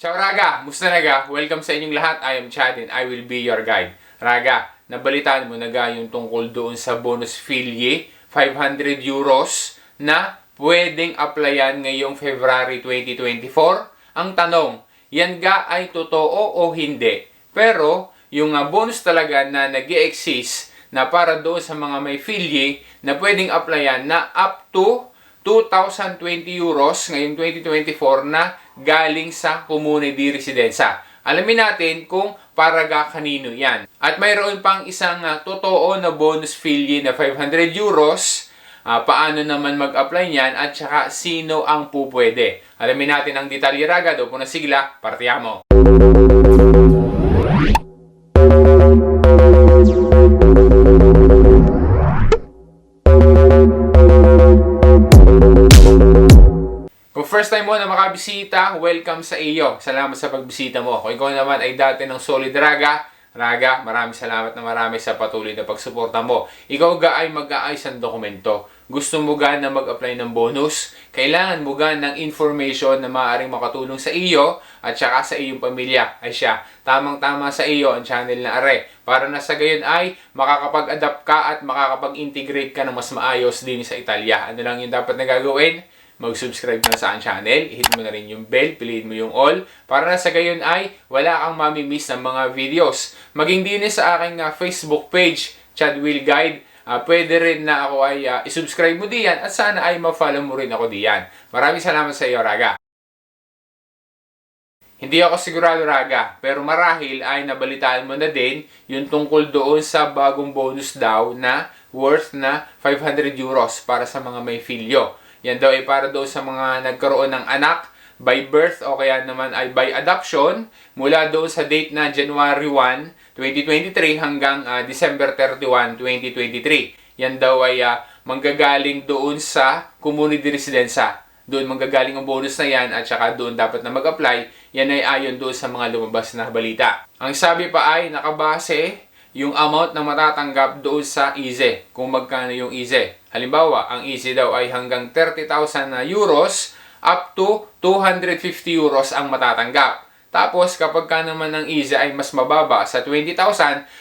Ciao Raga! Musta naga? Welcome sa inyong lahat. I am Chad and I will be your guide. Raga, nabalitaan mo na ga yung tungkol doon sa bonus filie, 500 euros na pwedeng applyan ngayong February 2024? Ang tanong, yan ga ay totoo o hindi? Pero, yung bonus talaga na nag exist na para doon sa mga may filie na pwedeng applyan na up to 2,020 euros ngayong 2024 na galing sa Comune di. Alamin natin kung para ga kanino yan. At mayroon pang isang ah, totoo na bonus filie na 500 euros. Ah, paano naman mag-apply niyan at saka sino ang pupwede. Alamin natin ang detalye raga. Doon po na sigla. Partiamo. Kung first time mo na makabisita, welcome sa iyo. Salamat sa pagbisita mo. Kung ikaw naman ay dati ng Solid Raga, Raga, maraming salamat na marami sa patuloy na pagsuporta mo. Ikaw ga ay mag-aayos ng dokumento. Gusto mo ga na mag-apply ng bonus? Kailangan mo ga ng information na maaaring makatulong sa iyo at saka sa iyong pamilya. Ay siya, tamang-tama sa iyo ang channel na Are. Para na sa gayon ay makakapag-adapt ka at makakapag-integrate ka ng mas maayos din sa Italia. Ano lang yung dapat na gagawin? Mag-subscribe na sa aking channel, hit mo na rin yung bell, piliin mo yung all, para na sa gayon ay wala kang mamimiss ng mga videos. Maging din sa aking ah, Facebook page, Chad Will Guide, Ah, pwede rin na ako ay ah, isubscribe mo diyan at sana ay ma-follow mo rin ako diyan. Maraming salamat sa iyo, Raga. Hindi ako sigurado, Raga, pero marahil ay nabalitaan mo na din yung tungkol doon sa bagong bonus daw na worth na 500 euros para sa mga may filyo. Yan daw ay para doon sa mga nagkaroon ng anak by birth o kaya naman ay by adoption mula doon sa date na January 1, 2023 hanggang ah, December 31, 2023. Yan daw ay ah, manggagaling doon sa community residenza. Doon manggagaling ang bonus na yan at saka doon dapat na mag-apply. Yan ay ayon doon sa mga lumabas na balita. Ang sabi pa ay nakabase yung amount na matatanggap doon sa EASY, kung magkano yung EASY. Halimbawa, ang EASY daw ay hanggang 30,000 na euros up to 250 euros ang matatanggap. Tapos, kapag ka naman ang EASY ay mas mababa sa 20,000,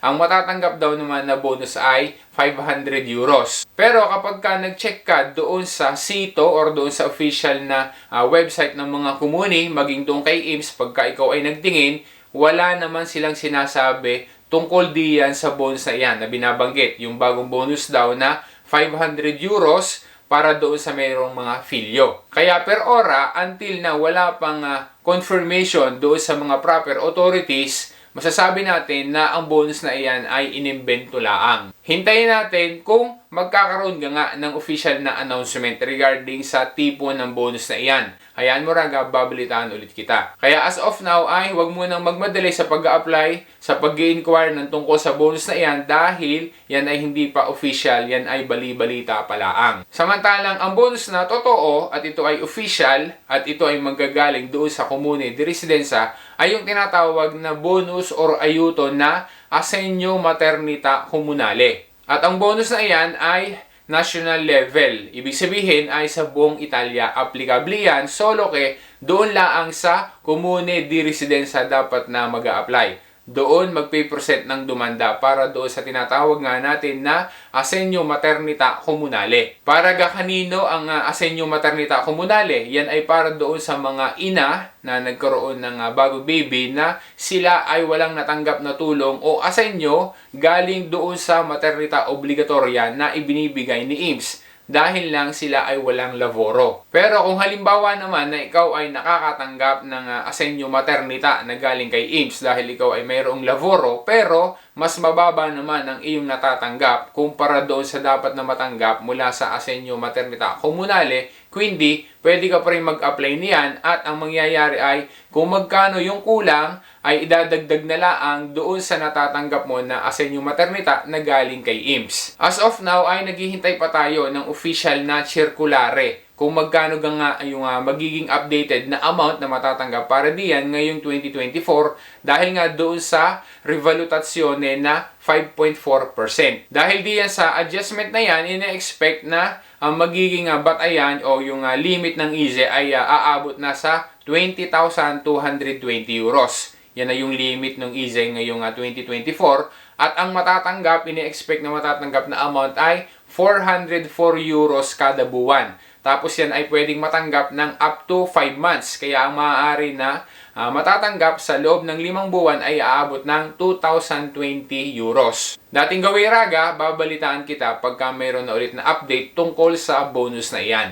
ang matatanggap daw naman na bonus ay 500 euros. Pero kapag ka nag-check ka doon sa sito or doon sa official na ah, website ng mga kumuni, maging doon kay IMS, pagka ikaw ay nagtingin, wala naman silang sinasabi tungkol diyan sa bonus na yan na binabanggit. Yung bagong bonus daw na 500 euros para doon sa mayroong mga filyo. Kaya per ora, until na wala pang ah, confirmation doon sa mga proper authorities, masasabi natin na ang bonus na iyan ay inimbento laang. Hintayin natin kung magkakaroon ka nga ng official na announcement regarding sa tipo ng bonus na iyan. Hayaan mo raga, babalitaan ulit kita. Kaya as of now ay huwag mo nang magmadali sa pag apply sa pag inquire ng tungkol sa bonus na iyan dahil yan ay hindi pa official, yan ay bali-balita pa laang. Samantalang ang bonus na totoo at ito ay official at ito ay manggagaling doon sa komune di residenza ay yung tinatawag na bonus or ayuto na Asenyo Maternita Comunale. At ang bonus na iyan ay national level. Ibig sabihin ay sa buong Italia applicable yan, solo ke doon laang sa Comune di Residenza dapat na mag apply doon magpe-present ng dumanda para doon sa tinatawag nga natin na Asenyo Maternita Comunale. Para ga kanino ang uh, Asenyo Maternita Comunale? Yan ay para doon sa mga ina na nagkaroon ng uh, bago baby na sila ay walang natanggap na tulong o asenyo galing doon sa maternita obligatorya na ibinibigay ni IMSS dahil lang sila ay walang laboro. Pero kung halimbawa naman na ikaw ay nakakatanggap ng uh, asenyo maternita na galing kay IMSS dahil ikaw ay mayroong laboro pero mas mababa naman ang iyong natatanggap kumpara doon sa dapat na matanggap mula sa asenyo maternita komunale, kundi pwede ka pa rin mag-apply niyan at ang mangyayari ay kung magkano yung kulang ay idadagdag na laang doon sa natatanggap mo na asenyo maternita na galing kay IMSS. As of now ay naghihintay pa tayo ng official na circulare kung magkano ga nga yung ah, magiging updated na amount na matatanggap para diyan ngayong 2024 dahil nga doon sa revalutasyone na 5.4%. Dahil diyan sa adjustment na yan, ina-expect na ang magiging ah, batayan o yung ah, limit ng IZE ay ah, aabot na sa 20,220 euros. Yan na yung limit ng IZE ngayong ah, 2024 at ang matatanggap, ini-expect na matatanggap na amount ay 404 euros kada buwan. Tapos yan ay pwedeng matanggap ng up to 5 months. Kaya ang maaari na ah, matatanggap sa loob ng limang buwan ay aabot ng 2,020 euros. Dating gawin raga, babalitaan kita pagka mayroon na ulit na update tungkol sa bonus na iyan.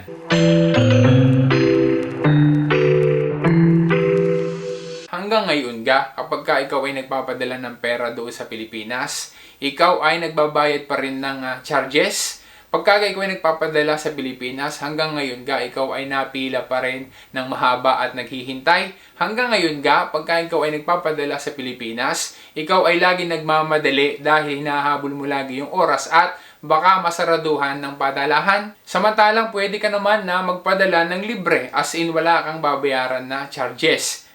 Hanggang ngayon ga, kapag ka ikaw ay nagpapadala ng pera doon sa Pilipinas, ikaw ay nagbabayad pa rin ng ah, charges. Pagka ikaw ay nagpapadala sa Pilipinas, hanggang ngayon ga, ikaw ay napila pa rin ng mahaba at naghihintay. Hanggang ngayon ga, pagka ikaw ay nagpapadala sa Pilipinas, ikaw ay lagi nagmamadali dahil hinahabol mo lagi yung oras at baka masaraduhan ng padalahan. Samantalang pwede ka naman na magpadala ng libre as in wala kang babayaran na charges.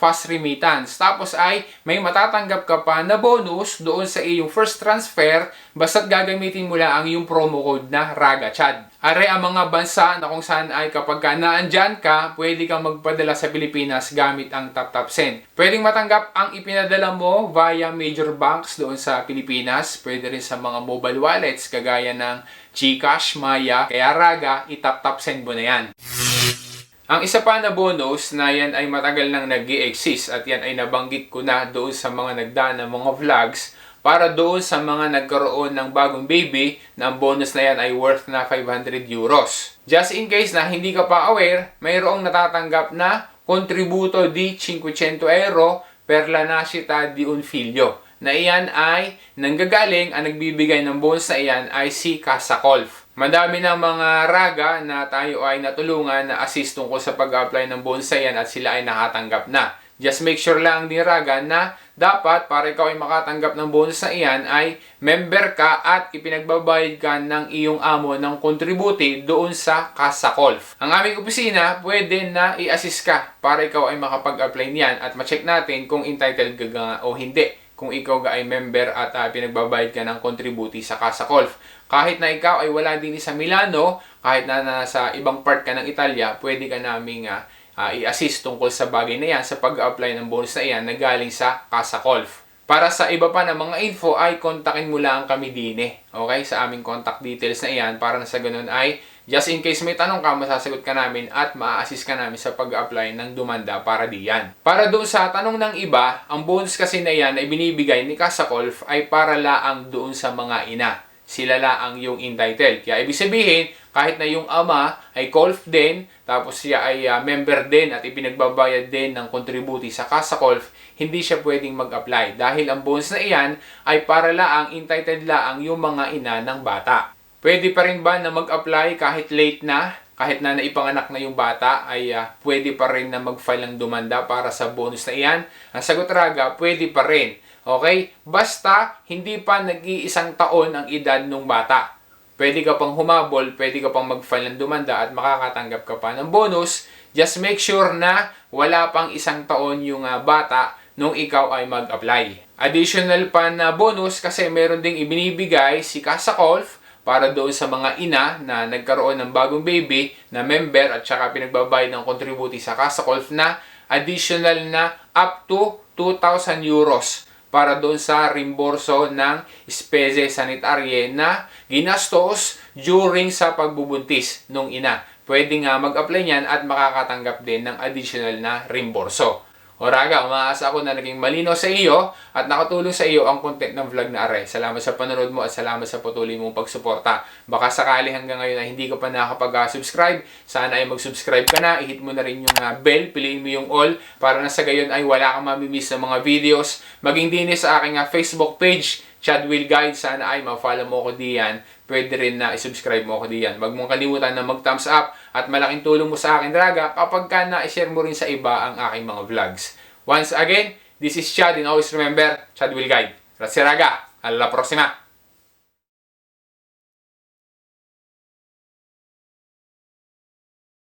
fast remittance. Tapos ay may matatanggap ka pa na bonus doon sa iyong first transfer basta't gagamitin mo lang ang yung promo code na RAGACHAD. Are ang mga bansa na kung saan ay kapag ka naandyan ka, pwede kang magpadala sa Pilipinas gamit ang TapTap Send. Pwedeng matanggap ang ipinadala mo via major banks doon sa Pilipinas. Pwede rin sa mga mobile wallets kagaya ng GCash, Maya, kaya Raga, itap-tap send mo na yan. Ang isa pa na bonus na yan ay matagal nang nag exist at yan ay nabanggit ko na doon sa mga nagdaan ng mga vlogs para doon sa mga nagkaroon ng bagong baby na ang bonus na yan ay worth na 500 euros. Just in case na hindi ka pa aware, mayroong natatanggap na contributo di 500 euro per la nascita di un figlio na iyan ay nanggagaling ang nagbibigay ng bonus na iyan ay si Casa Colf. Madami ng mga raga na tayo ay natulungan na assist tungkol sa pag-apply ng bonus na yan at sila ay nakatanggap na. Just make sure lang din raga na dapat para ikaw ay makatanggap ng bonus na iyan ay member ka at ipinagbabayad ka ng iyong amo ng contributi doon sa Casa Colf. Ang aming opisina pwede na i-assist ka para ikaw ay makapag-apply niyan at ma-check natin kung entitled ka o hindi kung ikaw ay member at uh, pinagbabayad ka ng contributi sa Casa Colf. Kahit na ikaw ay wala din sa Milano, kahit na nasa ibang part ka ng Italia, pwede ka naming uh, uh, i-assist tungkol sa bagay na yan, sa pag-apply ng bonus na yan na galing sa Casa Colf. Para sa iba pa na mga info ay kontakin mo lang kami dine. Okay? Sa aming contact details na iyan para na sa ganun ay just in case may tanong ka, masasagot ka namin at maa-assist ka namin sa pag-apply ng dumanda para diyan. Para doon sa tanong ng iba, ang bonus kasi na yan ay binibigay ni Casa Colf ay para laang doon sa mga ina. Sila laang yung entitled. Kaya ibig sabihin, kahit na yung ama ay Colf din, tapos siya ay uh, member din at ipinagbabayad din ng contributi sa Casa Colf, hindi siya pwedeng mag-apply dahil ang bonus na iyan ay para laang entitled laang yung mga ina ng bata. Pwede pa rin ba na mag-apply kahit late na? Kahit na naipanganak na yung bata, ay uh, pwede pa rin na mag-file ng dumanda para sa bonus na iyan? Ang sagot raga, pwede pa rin. Okay? Basta, hindi pa nag-iisang taon ang edad ng bata. Pwede ka pang humabol, pwede ka pang mag-file ng dumanda at makakatanggap ka pa ng bonus. Just make sure na wala pang isang taon yung uh, bata nung ikaw ay mag-apply. Additional pa na bonus kasi meron ding ibinibigay si Casa Colf para doon sa mga ina na nagkaroon ng bagong baby na member at saka pinagbabayad ng contributi sa Casa Colf na additional na up to 2,000 euros para doon sa rimborso ng spese sanitarye na ginastos during sa pagbubuntis ng ina. Pwede nga mag-apply niyan at makakatanggap din ng additional na rimborso. O Raga, umaasa ako na naging malino sa iyo at nakatulong sa iyo ang content ng vlog na are. Salamat sa panonood mo at salamat sa patuloy mong pagsuporta. Baka sakali hanggang ngayon ay hindi ka pa nakakapag-subscribe, sana ay mag-subscribe ka na, i-hit mo na rin yung ah, bell, piliin mo yung all para na sa gayon ay wala kang mamimiss na mga videos. Maging dinis sa aking ah, Facebook page, Chad Will Guide, sana ay ma-follow mo ko diyan. Pwede rin na i-subscribe mo ako diyan. Huwag mong kalimutan na mag-thumbs up at malaking tulong mo sa akin, Draga, kapag ka na-share mo rin sa iba ang aking mga vlogs. Once again, this is Chad and always remember, Chad Will Guide. Grazie, Raga. Alla prossima!